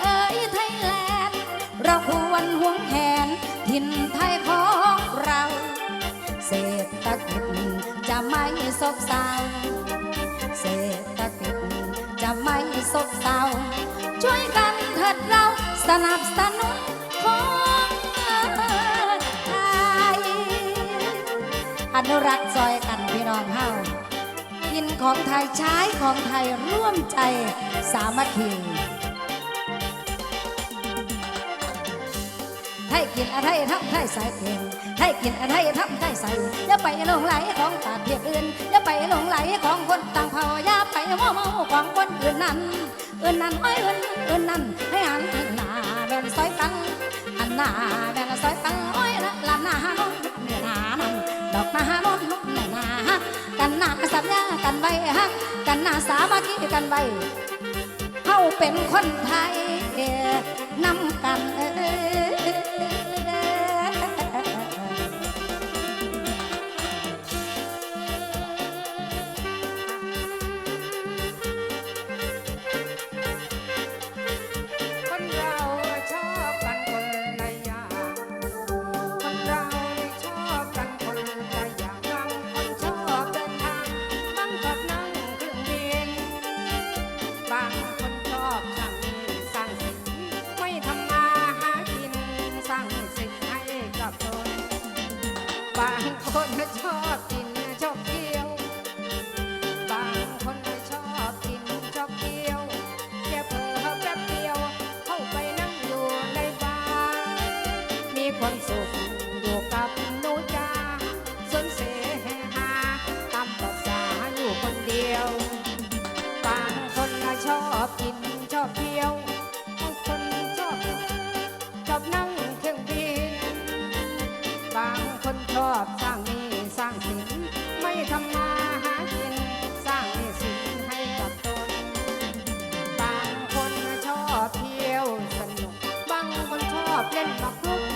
เอ๋ยไทยแลนด์เราควรหวงแหนถิ่นไทยของเรา เศรษฐกิจจะไม่ซบเซาเศรษฐกิจจะไม่ซบเซาช่วยกันเถิดเราสนับสนุนของไทยอนุรักษ์ซอยกันพี่น้องเฮากินของไทยใช้ของไทยร่วมใจสามัคคี ให้กินอะไรทำไทยใส่เองให้กินอะไรทำไทยใส่อย่าไปหลงไหลของตาเทียบอื่นอย่าไปหลงไหลของคนต่างเผ่าอย่าไปมัวเมาของคนอื่นนั้นอื่นนั้นอ้อยอื่นอื่นนั้นให้หันหน้าแบนซอยตังหันหน้าแบนซอยตังอ้อยละละหน้าโน้นเนื้อหน้านั่นดอกหน้าโน้นเนื้อหน้าฮักกันหน้าสัญญากันไว้ฮักกันหน้าสามัคคีกันไว้เฮาเป็นคนไทยนำกัน คนชอบกินชอบเที่ยว บางคนชอบกินชอบเที่ยวแค่เผลอแป๊บเดียว เข้าไปนั่งอยู่ในบ้านมีความสุข ทำมาหากิน สร้างหนี้สินให้กับตน บางคนชอบเที่ยวสนุก บางคนชอบเล่นมากรุก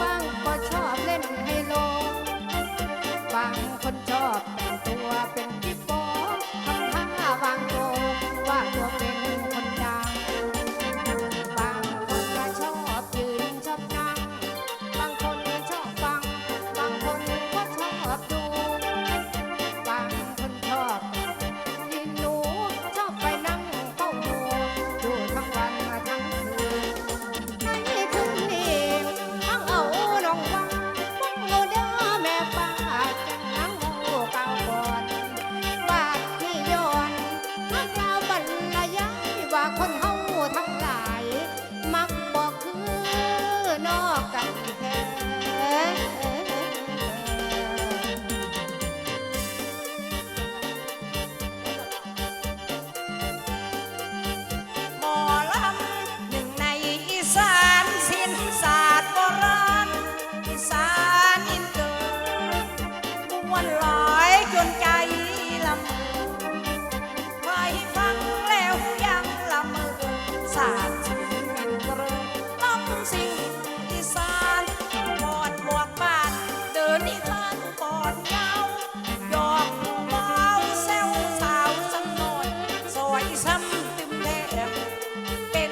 ตึ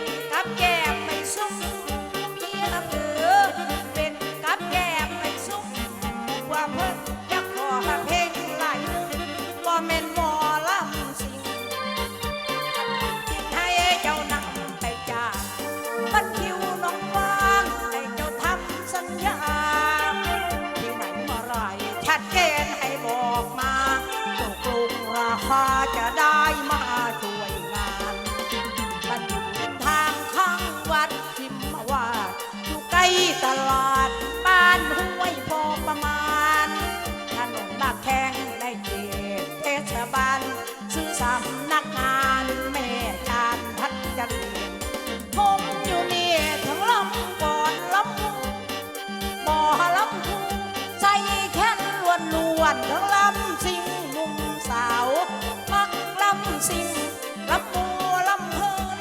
านทั้งลำสิงมุมสาวมักลำสิงลำปูลำเพลิน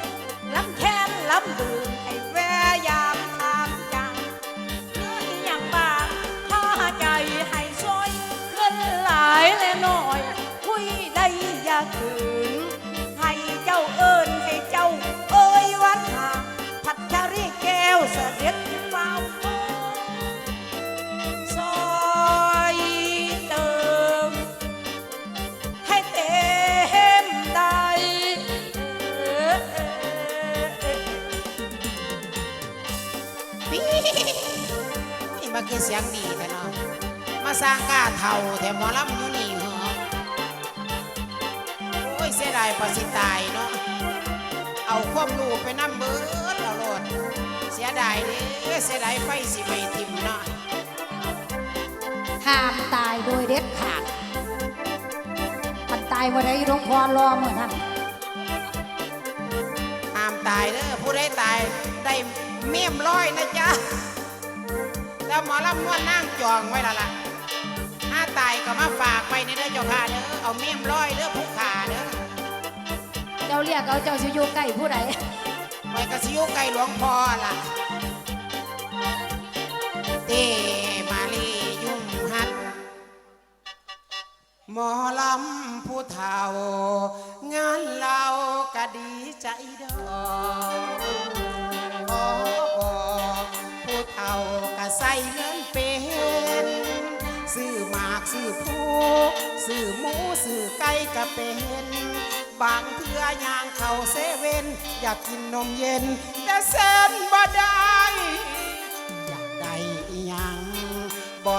ลำแค้นลำดื่นไอ้ สียงดีแต่เนาะมาสร้างกล้าเท่าแต่หมอลำอยู่นี่เหรอโอ้ยเสียดายปสิตายเนาะเอาความรู้ไปนำเบิดเอาโลดเสียดายเด้เสียดายไฟสิไม่ทิมเนาะห้ามตายโดยเด็ดขาดมันตายวันใดหลวงพ่อรอเมื่อนั้นห้ามตายเด้อผู้ใดตายได้เมี่ยมร้อยนะจ๊ะ แล้วหมอลำนวลนั่งจองไว้และล่ะถ้าตายก็มาฝากไปในเด้อเจ้าค่ะเด้อเอาเมี่ยมร้อยเด้อผู้ขาเด้อเจ้าเรียกเอาเจ้าสิอยู่ใกล้ผู้ใดไว้กระซิวไก่หลวงพ่อล่ะเตมาลียุ่งหัดหมอลำผู้เฒ่างานเราก็ดีใจดอก นั้นเป็นซื้อหมากซื้อผู้ซื้อหมูซื้อไก่ก็เป็น บางเทื่อย่างเข่าเซเว่นอยากกินนมเย็น แต่เส้นบ่ได้อยากได้อีหยังบ่